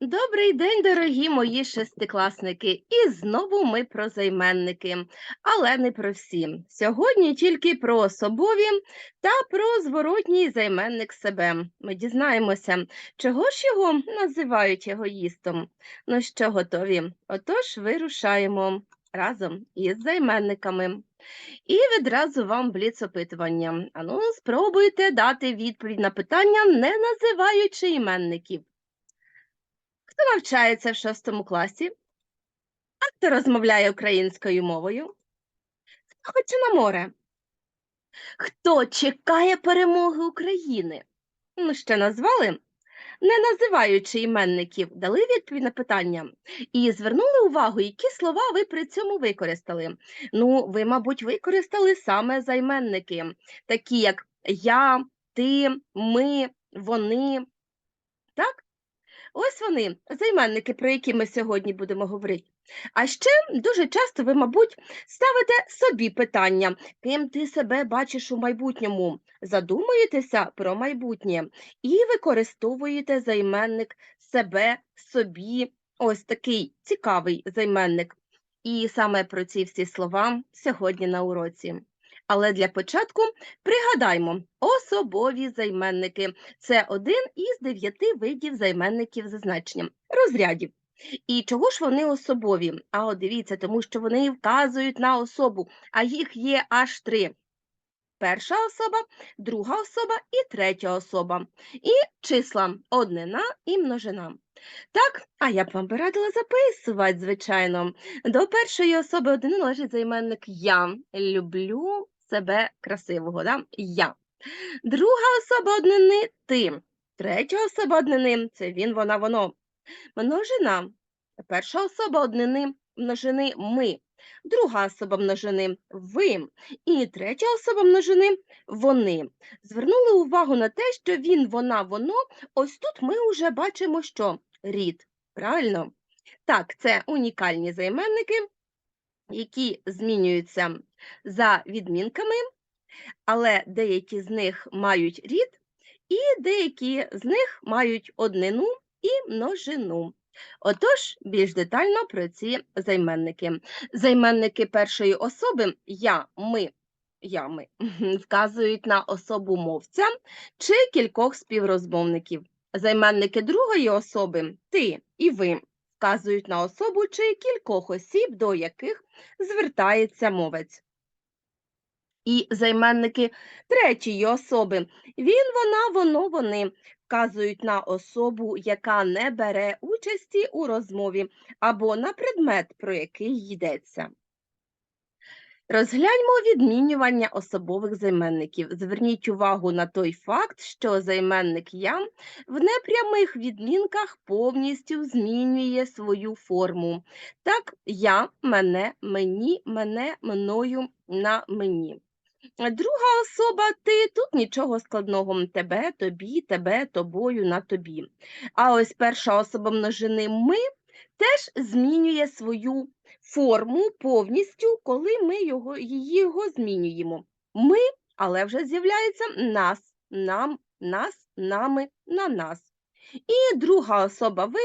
Добрий день, дорогі мої шестикласники! І знову ми про займенники, але не про всі. Сьогодні тільки про особові та про зворотній займенник себе. Ми дізнаємося, чого ж його називають егоїстом. Ну що, готові? Отож, вирушаємо разом із займенниками. І відразу вам бліц-опитування. Ану, спробуйте дати відповідь на питання, не називаючи іменників. Хто навчається в шостому класі? А хто розмовляє українською мовою? Хто хоче на море? Хто чекає перемоги України? Ну, ще назвали? Не називаючи іменників, дали відповідь на питання і звернули увагу, які слова ви при цьому використали. Ну, ви, мабуть, використали саме займенники, такі як я, ти, ми, вони. Так? Ось вони, займенники, про які ми сьогодні будемо говорити. А ще дуже часто ви, мабуть, ставите собі питання, ким ти себе бачиш у майбутньому, задумуєтеся про майбутнє і використовуєте займенник себе, собі. Ось такий цікавий займенник. І саме про ці всі слова сьогодні на уроці. Але для початку пригадаймо особові займенники. Це один із дев'яти видів займенників за значенням, розрядів. І чого ж вони особові? А от дивіться, тому що вони вказують на особу, а їх є аж три. Перша особа, друга особа і третя особа. І числа однина і множина. Так, а я б вам би радила записувати, звичайно. До першої особи однини належить займенник я. Люблю себе красивого. Да? Я. Друга особа однини ти. Третя особа однини це він, вона, воно. Множина. Перша особа однини множини ми. Друга особа множини ви. І третя особа множини вони. Звернули увагу на те, що він, вона, воно. Ось тут ми вже бачимо, що рід. Правильно? Так, це унікальні займенники, які змінюються за відмінками, але деякі з них мають рід, і деякі з них мають однину і множину. Отож, більш детально про ці займенники. Займенники першої особи я, ми, я, ми вказують на особу мовця чи кількох співрозмовників. Займенники другої особи ти і ви вказують на особу чи кількох осіб, до яких звертається мовець. І займенники третьої особи він, вона, воно, вони вказують на особу, яка не бере участі у розмові або на предмет, про який йдеться. Розгляньмо відмінювання особових займенників. Зверніть увагу на той факт, що займенник я в непрямих відмінках повністю змінює свою форму. Так, я, мене, мені, мене, мною, на мені. Друга особа ти тут нічого складного тебе, тобі, тебе, тобою, на тобі. А ось перша особа множини ми теж змінює свою форму повністю, коли ми його, її його змінюємо. Ми, але вже з'являється нас, нам, нас, нами, на нас. І друга особа ви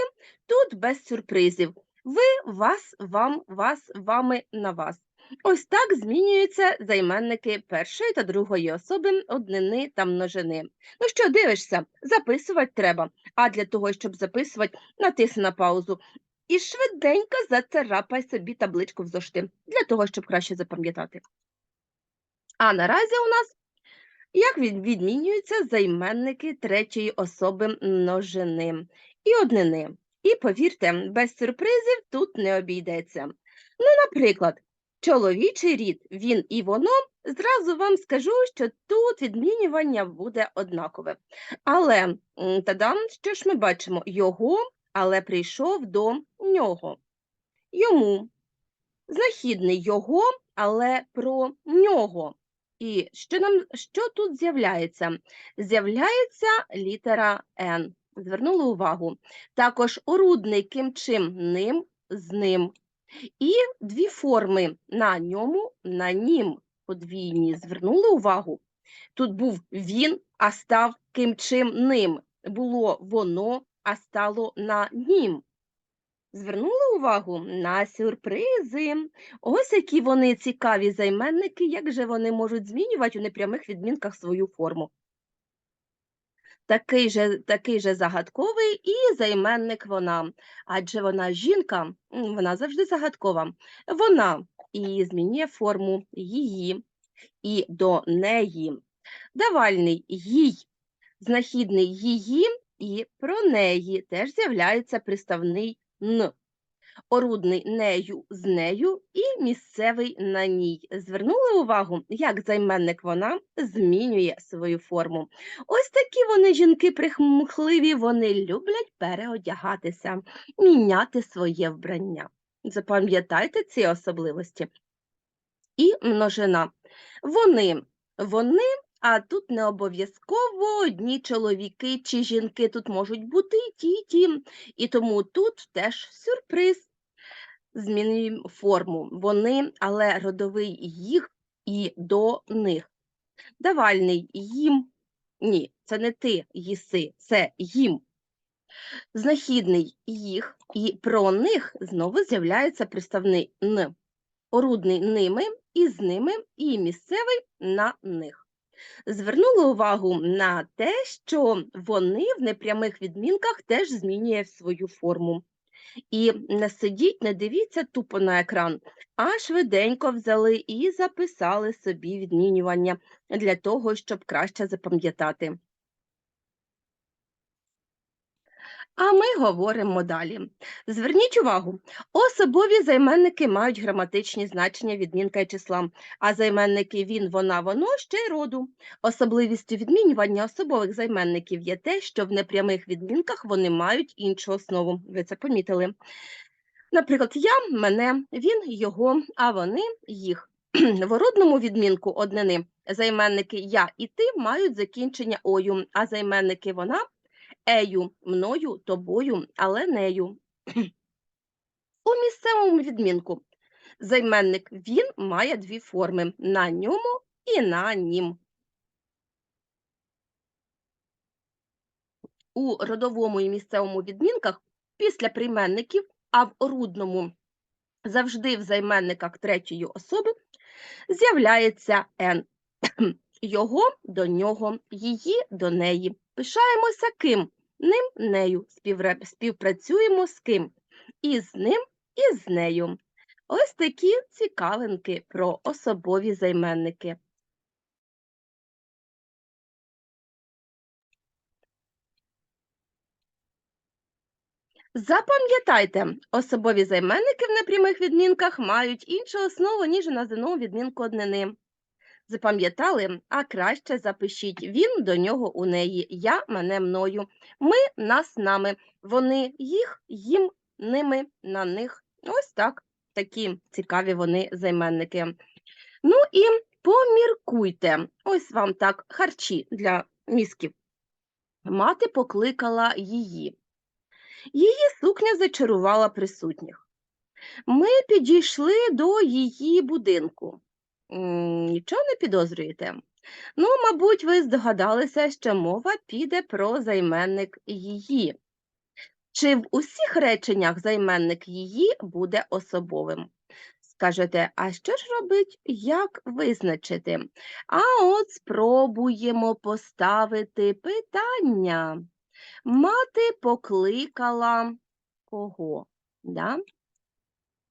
тут без сюрпризів. Ви, вас, вам, вас, вами, на вас. Ось так змінюються займенники першої та другої особи однини та множини. Ну що, дивишся, записувати треба. А для того, щоб записувати, натисни на паузу і швиденько зацарапай собі табличку в зошти, для того, щоб краще запам'ятати. А наразі у нас як відмінюються займенники третьої особи множини і однини. І повірте, без сюрпризів тут не обійдеться. Ну, наприклад, чоловічий рід, він і воно, зразу вам скажу, що тут відмінювання буде однакове. Але тадам, що ж ми бачимо? Його, але прийшов до нього. Йому. Знахідний його, але про нього. І що нам що тут з'являється? З'являється літера Н. Звернули увагу. Також орудний кимчим ним з ним. І дві форми на ньому, на нім подвійні. Звернули увагу. Тут був він, а став кимчим ним. Було воно, а стало на нім. Звернули увагу на сюрпризи. Ось які вони цікаві займенники, як же вони можуть змінювати у непрямих відмінках свою форму. Такий же, такий же загадковий і займенник вона, адже вона жінка, вона завжди загадкова. Вона і змінює форму її і до неї. Давальний їй, знахідний її і про неї теж з'являється приставний н. Орудний нею з нею і місцевий на ній. Звернули увагу, як займенник вона змінює свою форму. Ось такі вони жінки прихмухливі, вони люблять переодягатися, міняти своє вбрання. Запам'ятайте ці особливості. І множина. Вони, вони, а тут не обов'язково одні чоловіки чи жінки, тут можуть бути і ті, і ті. І тому тут теж сюрприз. Змінюємо форму. Вони, але родовий їх і до них. Давальний їм. Ні, це не ти їси, це їм. Знахідний їх і про них знову з'являється приставний н. Орудний ними і з ними, і місцевий на них. Звернули увагу на те, що вони в непрямих відмінках теж змінює свою форму. І не сидіть, не дивіться тупо на екран, а швиденько взяли і записали собі відмінювання для того, щоб краще запам'ятати. А ми говоримо далі. Зверніть увагу, особові займенники мають граматичні значення відмінка і числа, а займенники він, вона, воно ще й роду. Особливістю відмінювання особових займенників є те, що в непрямих відмінках вони мають іншу основу. Ви це помітили. Наприклад, я, мене, він, його, а вони їх. В родному відмінку однини займенники я і ти мають закінчення ою, а займенники вона ею, мною, тобою, але нею. У місцевому відмінку займенник він має дві форми на ньому і на нім. У родовому і місцевому відмінках після прийменників, а в орудному завжди в займенниках третьої особи з'являється «н». Його до нього, її до неї. Пишаємося ким? Ним нею. Співпрацюємо з ким? І з ним, і з нею. Ось такі цікавинки про особові займенники. Запам'ятайте, особові займенники в непрямих відмінках мають іншу основу, ніж у називному відмінку однини. Запам'ятали, а краще запишіть він до нього у неї, я мене мною, ми нас нами, вони їх, їм, ними, на них. Ось так, такі цікаві вони займенники. Ну і поміркуйте, ось вам так харчі для мізків. Мати покликала її. Її сукня зачарувала присутніх. Ми підійшли до її будинку. Нічого не підозрюєте? Ну, мабуть, ви здогадалися, що мова піде про займенник її. Чи в усіх реченнях займенник її буде особовим? Скажете, а що ж робить, як визначити? А от спробуємо поставити питання. Мати покликала кого? Да?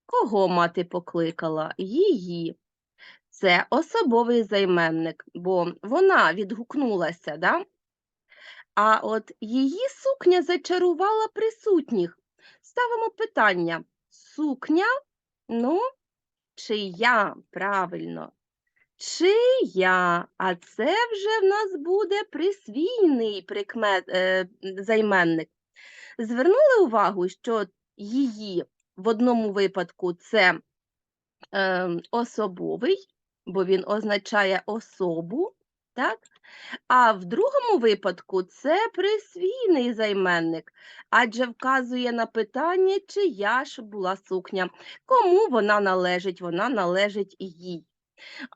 Кого мати покликала? Її. Це особовий займенник, бо вона відгукнулася, да? А от її сукня зачарувала присутніх. Ставимо питання: сукня, ну, чия, правильно. Чия, а це вже в нас буде присвійний прикмет, е, займенник. Звернули увагу, що її в одному випадку це е, особовий, бо він означає особу, так? А в другому випадку це присвійний займенник, адже вказує на питання, чия ж була сукня, кому вона належить, вона належить їй.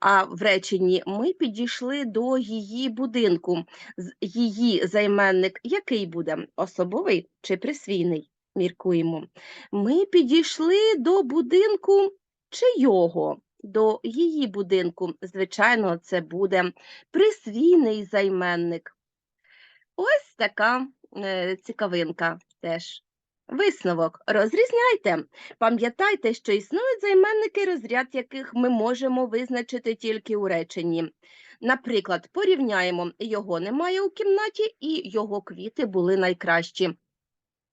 А в реченні ми підійшли до її будинку. Її займенник який буде? Особовий чи присвійний? Міркуємо. Ми підійшли до будинку чийого? До її будинку. Звичайно, це буде присвійний займенник. Ось така е, цікавинка теж. Висновок. Розрізняйте. Пам'ятайте, що існують займенники, розряд яких ми можемо визначити тільки у реченні. Наприклад, порівняємо його немає у кімнаті і його квіти були найкращі.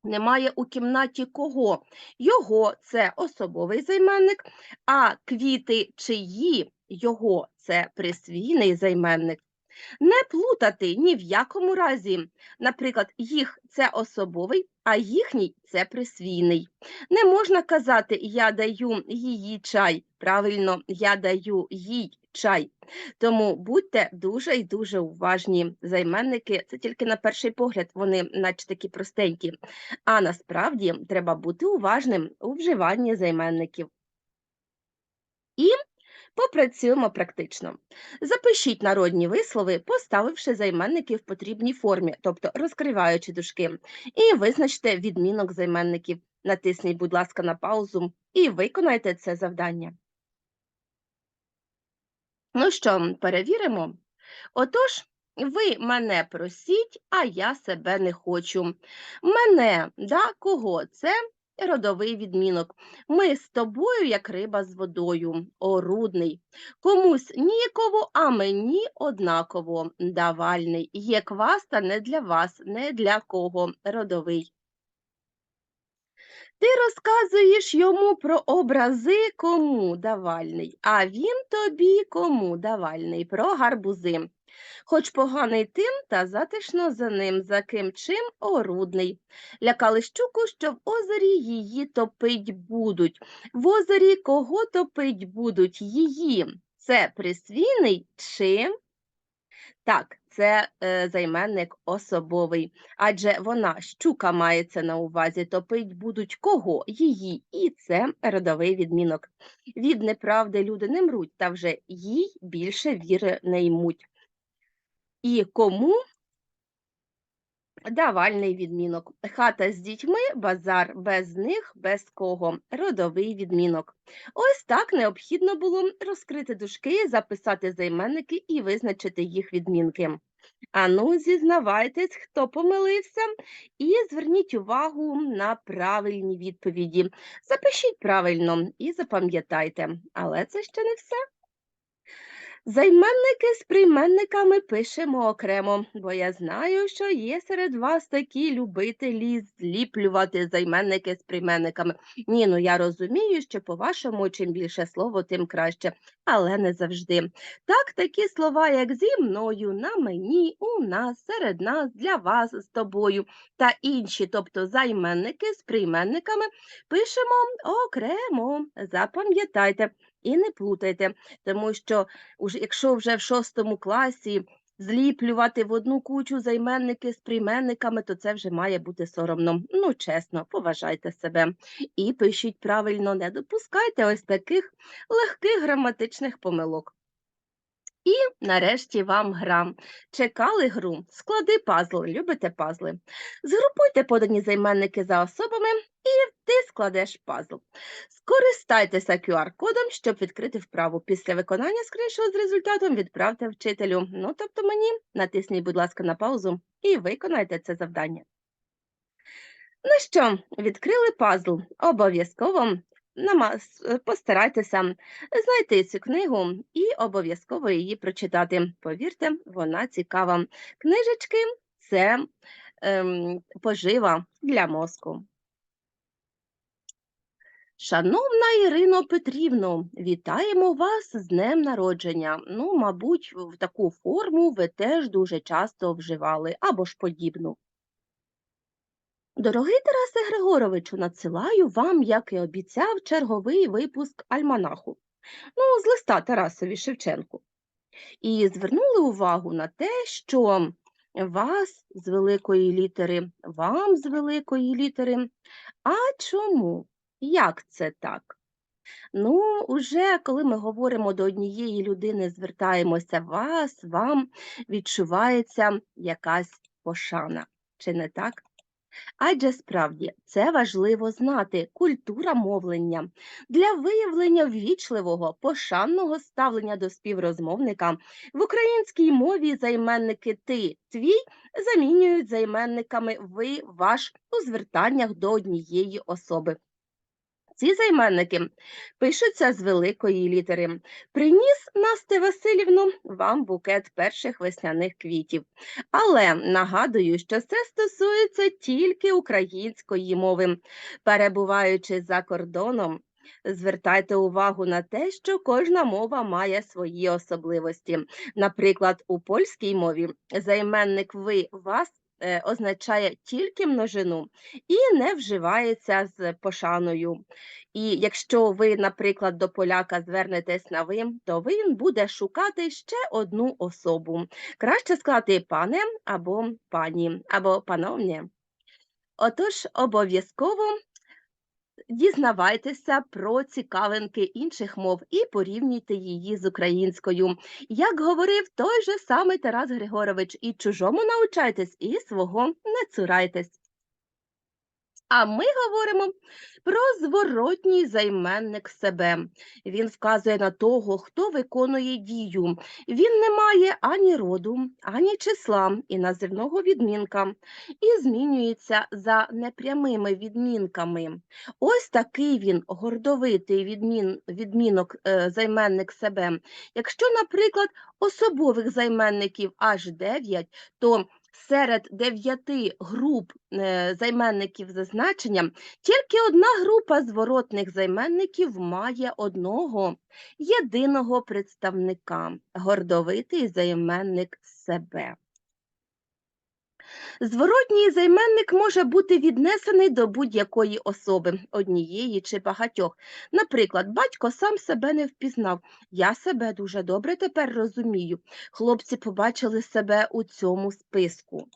Немає у кімнаті кого? Його це особовий займенник, а квіти чиї його це присвійний займенник. Не плутати ні в якому разі. Наприклад, їх це особовий, а їхній це присвійний. Не можна казати я даю її чай. Правильно, я даю їй чай. Тому будьте дуже і дуже уважні. Займенники це тільки на перший погляд, вони наче такі простенькі. А насправді треба бути уважним у вживанні займенників. І попрацюємо практично. Запишіть народні вислови, поставивши займенники в потрібній формі, тобто розкриваючи дужки, і визначте відмінок займенників. Натисніть, будь ласка, на паузу і виконайте це завдання. Ну що, перевіримо? Отож, ви мене просіть, а я себе не хочу. Мене, да, кого? Це родовий відмінок. Ми з тобою, як риба з водою, орудний. Комусь ніяково, а мені однаково, давальний. Є квас, та не для вас, не для кого, родовий. Ти розказуєш йому про образи кому давальний, а він тобі кому давальний про гарбузи. Хоч поганий тим, та затишно за ним, за ким чим орудний. Лякали щуку, що в озері її топить будуть. В озері кого топить будуть її? Це присвійний чи? Так, це е, займенник особовий, адже вона щука мається на увазі, топить будуть кого? Її, і це родовий відмінок. Від неправди люди не мруть, та вже їй більше віри не ймуть. І кому давальний відмінок. Хата з дітьми, базар без них, без кого. Родовий відмінок. Ось так необхідно було розкрити дужки, записати займенники і визначити їх відмінки. Ану, зізнавайтесь, хто помилився, і зверніть увагу на правильні відповіді. Запишіть правильно і запам'ятайте, але це ще не все. Займенники з прийменниками пишемо окремо, бо я знаю, що є серед вас такі любителі зліплювати займенники з прийменниками. Ні, ну я розумію, що по-вашому чим більше слово, тим краще, але не завжди. Так, такі слова, як зі мною, на мені, у нас, серед нас, для вас, з тобою та інші, тобто займенники з прийменниками, пишемо окремо. Запам'ятайте і не плутайте, тому що якщо вже в шостому класі зліплювати в одну кучу займенники з прийменниками, то це вже має бути соромно. Ну, чесно, поважайте себе і пишіть правильно, не допускайте ось таких легких граматичних помилок. І нарешті вам гра. Чекали гру, склади пазл, любите пазли. Згрупуйте подані займенники за особами і ти складеш пазл. Скористайтеся QR-кодом, щоб відкрити вправу. Після виконання скріншот з результатом відправте вчителю. Ну, тобто мені, натисніть, будь ласка, на паузу і виконайте це завдання. Ну що, відкрили пазл. Обов'язково нама- с- постарайтеся знайти цю книгу і обов'язково її прочитати. Повірте, вона цікава. Книжечки це ем, пожива для мозку. Шановна Ірино Петрівно, вітаємо вас з днем народження. Ну, мабуть, в таку форму ви теж дуже часто вживали або ж подібну. Дорогий Тарасе Григоровичу, надсилаю вам, як і обіцяв, черговий випуск альманаху. Ну, з листа Тарасові Шевченку. І звернули увагу на те, що вас з великої літери, вам з великої літери. А чому? Як це так? Ну, уже коли ми говоримо до однієї людини, звертаємося вас, вам, відчувається якась пошана. Чи не так? Адже справді це важливо знати культура мовлення для виявлення ввічливого, пошанного ставлення до співрозмовника в українській мові займенники ти, твій замінюють займенниками ви, ваш у звертаннях до однієї особи. Ці займенники пишуться з великої літери. Приніс Насте Васильівну вам букет перших весняних квітів. Але нагадую, що це стосується тільки української мови. Перебуваючи за кордоном, звертайте увагу на те, що кожна мова має свої особливості. Наприклад, у польській мові займенник ви вас означає тільки множину і не вживається з пошаною. І якщо ви, наприклад, до поляка звернетесь на ви, то він буде шукати ще одну особу. Краще сказати пане або пані, або пановне. Отож, обов'язково дізнавайтеся про цікавинки інших мов і порівнюйте її з українською. Як говорив той же самий Тарас Григорович, і чужому научайтесь, і свого не цурайтесь. А ми говоримо про зворотній займенник себе. Він вказує на того, хто виконує дію. Він не має ані роду, ані числа і називного відмінка, і змінюється за непрямими відмінками. Ось такий він гордовитий відмін, відмінок е, займенник себе. Якщо, наприклад, особових займенників аж 9, то серед дев'яти груп е, займенників за значенням тільки одна група зворотних займенників має одного єдиного представника гордовитий займенник себе. Зворотній займенник може бути віднесений до будь-якої особи, однієї чи багатьох. Наприклад, батько сам себе не впізнав. Я себе дуже добре тепер розумію. Хлопці побачили себе у цьому списку.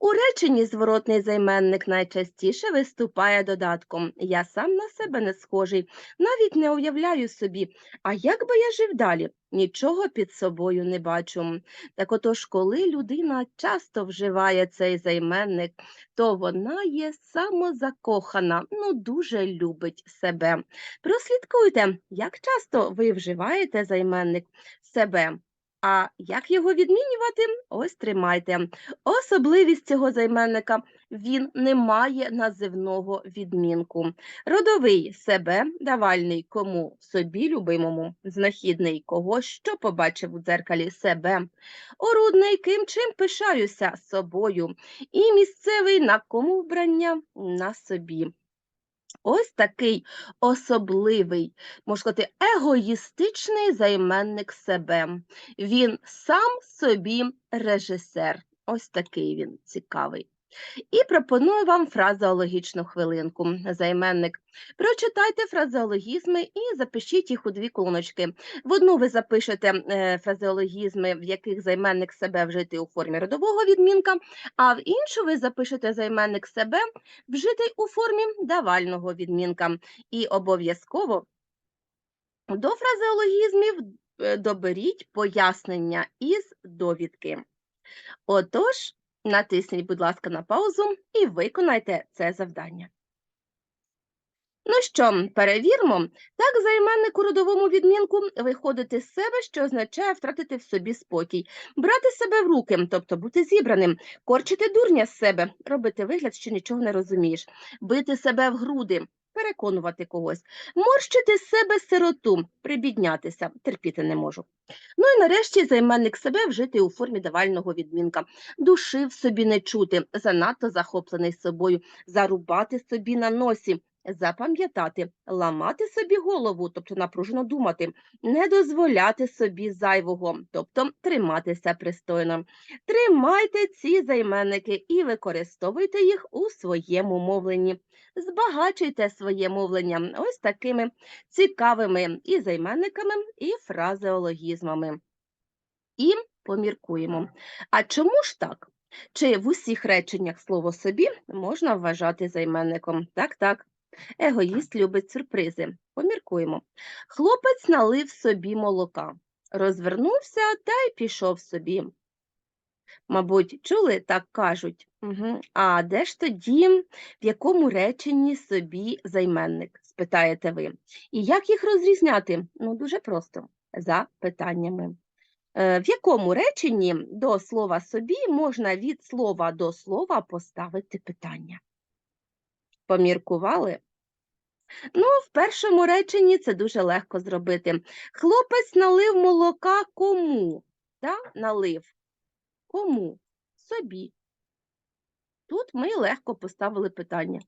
У реченні зворотний займенник найчастіше виступає додатком Я сам на себе не схожий, навіть не уявляю собі, а як би я жив далі? Нічого під собою не бачу. Так отож, коли людина часто вживає цей займенник, то вона є самозакохана, ну дуже любить себе. Прослідкуйте, як часто ви вживаєте займенник себе. А як його відмінювати? Ось тримайте. Особливість цього займенника він не має називного відмінку. Родовий себе, давальний кому собі любимому, знахідний кого, що побачив у дзеркалі себе, орудний ким чим пишаюся собою, і місцевий на кому вбрання на собі. Ось такий особливий, можна сказати, егоїстичний займенник себе. Він сам собі режисер. Ось такий він цікавий. І пропоную вам фразеологічну хвилинку. Займенник. Прочитайте фразеологізми і запишіть їх у дві колоночки. В одну ви запишете е, фразеологізми, в яких займенник себе вжитий у формі родового відмінка, а в іншу ви запишете займенник себе вжитий у формі давального відмінка. І обов'язково до фразеологізмів е, доберіть пояснення із довідки. Отож, Натисніть, будь ласка, на паузу і виконайте це завдання. Ну що, перевіримо. Так, займенник у родовому відмінку виходити з себе, що означає втратити в собі спокій, брати себе в руки, тобто бути зібраним, корчити дурня з себе, робити вигляд, що нічого не розумієш, бити себе в груди, переконувати когось, морщити себе сироту, прибіднятися, терпіти не можу. Ну і нарешті займенник себе вжити у формі давального відмінка, душив собі не чути, занадто захоплений собою, зарубати собі на носі. Запам'ятати, ламати собі голову, тобто напружено думати, не дозволяти собі зайвого, тобто триматися пристойно. Тримайте ці займенники і використовуйте їх у своєму мовленні. Збагачуйте своє мовлення ось такими цікавими і займенниками, і фразеологізмами. І поміркуємо. А чому ж так? Чи в усіх реченнях слово собі можна вважати займенником? Так, так. Егоїст любить сюрпризи. Поміркуємо. Хлопець налив собі молока, розвернувся та й пішов собі. Мабуть, чули, так кажуть. Угу. А де ж тоді, в якому реченні собі займенник? спитаєте ви. І як їх розрізняти? Ну, дуже просто, за питаннями. Е, В якому реченні до слова собі можна від слова до слова поставити питання? Поміркували? Ну, в першому реченні це дуже легко зробити. Хлопець налив молока кому? Да? Налив. Кому? Собі. Тут ми легко поставили питання.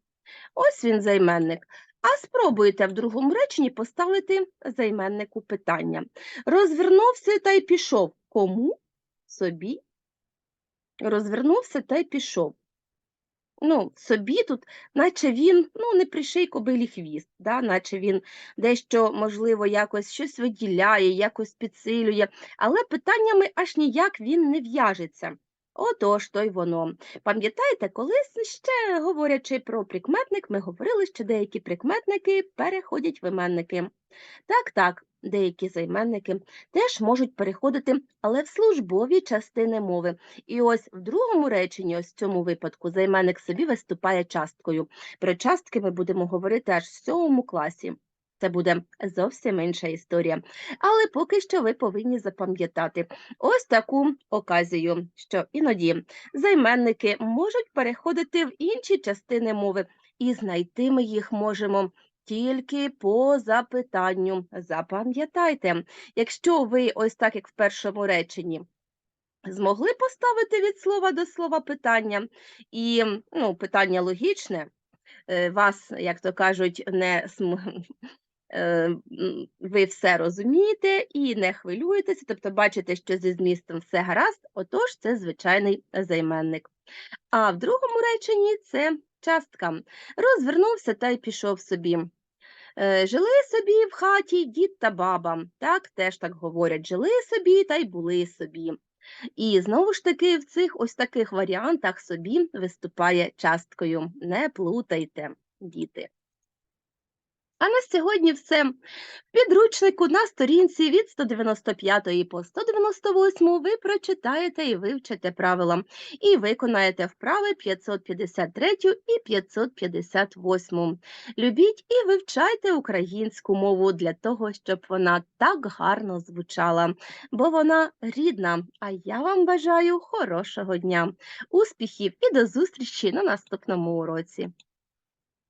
Ось він займенник. А спробуйте в другому реченні поставити займеннику питання. Розвернувся та й пішов. Кому? Собі. Розвернувся та й пішов. Ну, собі тут, наче він ну, не приший кобилі хвіст, да? наче він дещо, можливо, якось щось виділяє, якось підсилює, але питаннями аж ніяк він не в'яжеться. Отож, то й воно. Пам'ятаєте, колись ще говорячи про прикметник, ми говорили, що деякі прикметники переходять в іменники. Так, так, деякі займенники теж можуть переходити, але в службові частини мови. І ось в другому реченні, ось в цьому випадку, займенник собі виступає часткою. Про частки ми будемо говорити аж в сьомому класі. Це буде зовсім інша історія. Але поки що ви повинні запам'ятати ось таку оказію, що іноді займенники можуть переходити в інші частини мови, і знайти ми їх можемо тільки по запитанню. Запам'ятайте, якщо ви ось так, як в першому реченні, змогли поставити від слова до слова питання, і ну, питання логічне, е, вас, як то кажуть, не Е, ви все розумієте і не хвилюєтеся, тобто бачите, що зі змістом все гаразд, отож це звичайний займенник. А в другому реченні це частка. Розвернувся та й пішов собі. Е, жили собі в хаті дід та баба, так теж так говорять, жили собі та й були собі. І знову ж таки в цих ось таких варіантах собі виступає часткою. Не плутайте, діти. А на сьогодні все. В підручнику на сторінці від 195 по 198 ви прочитаєте і вивчите правила, і виконаєте вправи 553 і 558. Любіть і вивчайте українську мову для того, щоб вона так гарно звучала, бо вона рідна. А я вам бажаю хорошого дня, успіхів і до зустрічі на наступному уроці.